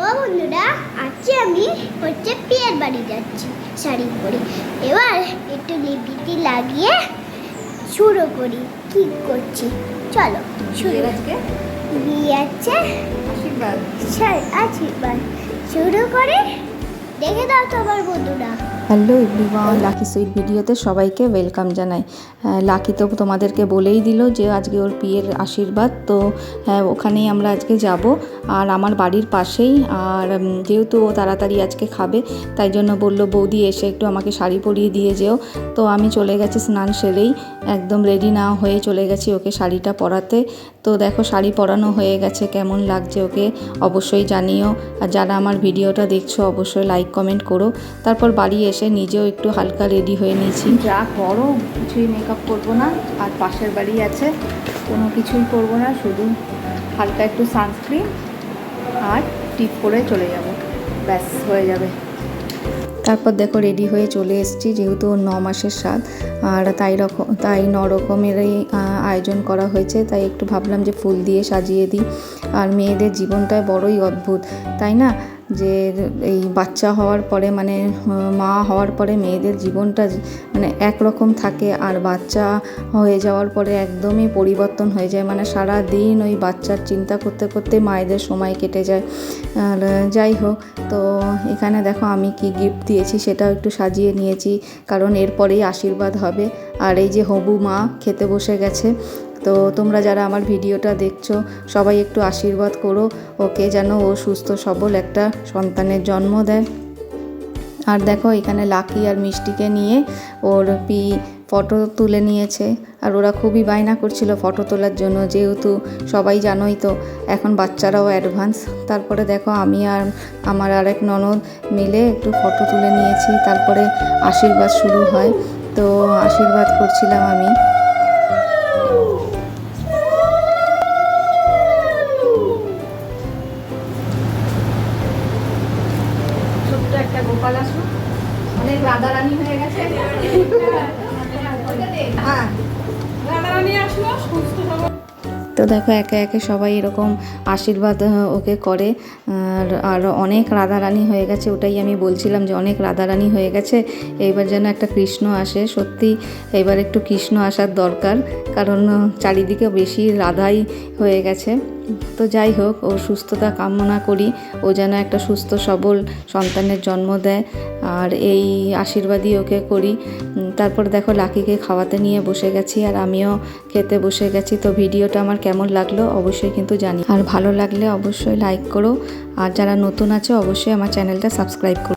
তো বন্ধুরা আজকে আমি হচ্ছে পেয়ার বাড়ি যাচ্ছি শাড়ি পরে। এবার একটু লিপিটি লাগিয়ে শুরু করি। কি করছি? চলো শুরু আজকে? বিয়ে আছে। আশীর্বাদ। আশীর্বাদ। শুরু করে। দাও বন্ধুরা। হ্যালো এভরিওয়ান, লাকি সুইট ভিডিওতে সবাইকে ওয়েলকাম জানাই। লাকি তো তোমাদেরকে বলেই দিল যে আজকে ওর বিয়ের আশীর্বাদ, তো হ্যাঁ ওখানেই আমরা আজকে যাব। আর আমার বাড়ির পাশেই, আর যেহেতু ও তাড়াতাড়ি আজকে খাবে, তাই জন্য বলল, বৌদি, এসে একটু আমাকে শাড়ি পরিয়ে দিয়ে যেও। তো আমি চলে গেছি স্নান সেরেই, একদম রেডি না হয়ে চলে গেছি ওকে শাড়িটা পরাতে। তো দেখো শাড়ি পরানো হয়ে গেছে, কেমন লাগছে ওকে অবশ্যই জানিও। আর যারা আমার ভিডিওটা দেখছ, অবশ্যই লাইক কমেন্ট করো। তারপর বাড়ি এসে নিজেও একটু হালকা রেডি হয়ে নিয়েছি। যা করো কিছুই মেকআপ করব না আর পাশের বাড়ি আছে কোনো কিছুই করব না শুধু হালকা একটু সানস্ক্রিন আর টিপ করে চলে যাব। ব্যাস হয়ে যাবে। তারপর দেখো রেডি হয়ে চলে এসেছি যেহেতু ন মাসের স্বাদ আর তাই রকম তাই ন রকমেরই আয়োজন করা হয়েছে তাই একটু ভাবলাম যে ফুল দিয়ে সাজিয়ে দিই। আর মেয়েদের জীবনটাই বড়ই অদ্ভুত তাই না? যে এই বাচ্চা হওয়ার পরে মানে মা হওয়ার পরে মেয়েদের জীবনটা মানে একরকম থাকে আর বাচ্চা হয়ে যাওয়ার পরে একদমই পরিবর্তন হয়ে যায়। মানে সারা দিন ওই বাচ্চার চিন্তা করতে করতে মায়েদের সময় কেটে যায়। আর যাই হোক, তো এখানে দেখো আমি কি গিফট দিয়েছি সেটাও একটু সাজিয়ে নিয়েছি। কারণ এরপরেই আশীর্বাদ হবে। আর এই যে হবু মা খেতে বসে গেছে। তো তোমরা যারা আমার ভিডিওটা দেখছ, সবাই একটু আশীর্বাদ করো, ওকে যেন ও সুস্থ সবল একটা সন্তানের জন্ম দেয়। আর দেখো, এখানে লাকি আর মিষ্টিকে নিয়ে ওর পি ফটো তুলে নিয়েছে। আর ওরা খুবই বায়না করছিল ফটো তোলার জন্য, যেহেতু সবাই জানোই তো, এখন বাচ্চারাও অ্যাডভান্স। তারপরে দেখো, আমি আর আমার আরেক ননদ মিলে একটু ফটো তুলে নিয়েছি, তারপরে আশীর্বাদ শুরু হয়। তো আশীর্বাদ করছিলাম আমি। একটা গোপাল আসুক। অনেক রাধা রানী হয়ে গেছে। হ্যাঁ। তো দেখো একে একে সবাই এরকম আশীর্বাদ ওকে করে। আর অনেক রাধারানী হয়ে গেছে, ওটাই আমি বলছিলাম যে অনেক রাধারানী হয়ে গেছে। এইবার যেন একটা কৃষ্ণ আসে, সত্যি এবার একটু কৃষ্ণ আসার দরকার, কারণ চারিদিকে বেশি রাধাই হয়ে গেছে। তো যাই হোক, ও সুস্থতা কামনা করি, ও যেন একটা সুস্থ, সবল সন্তানের জন্ম দেয়। আর এই আশীর্বাদই ওকে করি। তারপর দেখো লাকিকে খাওয়াতে নিয়ে বসে গেছি, আর আমিও খেতে বসে গেছি। তো ভিডিওটা আমার কেমন লাগল অবশ্যই কিন্তু জানি আর ভালো লাগলে অবশ্যই লাইক করো। আর যারা নতুন আছে, অবশ্যই আমার চ্যানেলটা সাবস্ক্রাইব করো।